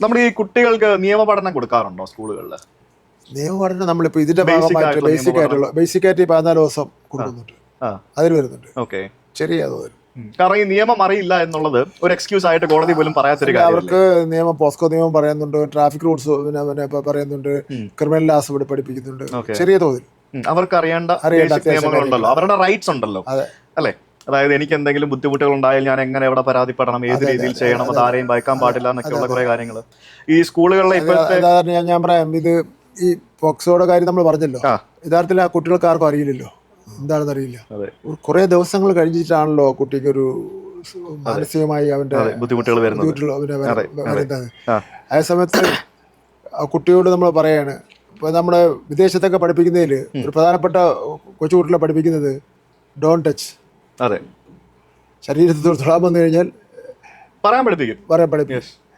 നമ്മൾ ഈ കുട്ടികൾക്ക് നിയമപഠനം കൊടുക്കാറുണ്ടോ സ്കൂളുകളിൽ നിയമപഠനം നമ്മളിപ്പോൾ ഇതിന്റെ ഭാഗമായിട്ട് ബേസിക് ആയിട്ടുള്ള ബേസിക് ആയിട്ട് ഈ പതിനാല് ദിവസം കൊടുക്കുന്നുണ്ട് അതിൽ വരുന്നുണ്ട്. ഓക്കെ. ചെറിയ തോതിൽ കാരണം ഈ നിയമം അറിയില്ല എന്നുള്ളത് ഒരു എക്സ്ക്യൂസ് ആയിട്ട് കോടതി പോലും പറയാത്തൊരു അവർക്ക് നിയമം പോസ്കോ നിയമം പറയുന്നുണ്ട് ട്രാഫിക് റൂൾസ് പിന്നെ പറയുന്നുണ്ട് ക്രിമിനൽ ലാസ് ഇവിടെ പഠിപ്പിക്കുന്നുണ്ട്. ചെറിയ തോതിൽ അവർക്ക് അറിയേണ്ട അറിയേണ്ട നിയമങ്ങളുണ്ടല്ലോ. അവരുടെ റൈറ്റ്സ് ഉണ്ടല്ലോ. അതെ. അല്ലെ? അതായത് എനിക്ക് എന്തെങ്കിലും ബുദ്ധിമുട്ടുകൾ ഉണ്ടായാൽ ഞാൻ എങ്ങനെ എവിടെ പരാതിപ്പെടണം? ഏത് രീതിയിൽ ചെയ്യണം? അത് ആരെയും ഭയക്കാൻ പാടില്ല എന്നൊക്കെയുള്ള കുറെ കാര്യങ്ങൾ. ഈ സ്കൂളുകളിലെ ഇപ്പോഴത്തെ ഞാൻ പറയാം. ഇത് ഈ പോക്സോയുടെ കാര്യം നമ്മൾ പറഞ്ഞല്ലോ. യഥാർത്ഥത്തിൽ ആ കുട്ടികൾക്ക് ആർക്കും അറിയില്ലല്ലോ. എന്താണെന്ന് അറിയില്ല. കുറെ ദിവസങ്ങൾ കഴിഞ്ഞിട്ടാണല്ലോ കുട്ടിക്ക് ഒരു മാനസികമായി അവന്റെ ബുദ്ധിമുട്ടുകൾ വരുന്നത്. അതെ, സമയത്ത് ആ കുട്ടിയോട് നമ്മൾ പറയാണ് ഇപ്പൊ നമ്മുടെ വിദേശത്തൊക്കെ പഠിപ്പിക്കുന്നതിൽ ഒരു പ്രധാനപ്പെട്ട കൊച്ചുകുട്ടികളെ പഠിപ്പിക്കുന്നത് ഡോൺ ടച്ച് അതെ. ശരീരത്തിൽ തൊടാൻ വന്നു കഴിഞ്ഞാൽ പറയാൻ പഠിപ്പിക്കും. പറയാൻ പഠിപ്പിക്കും.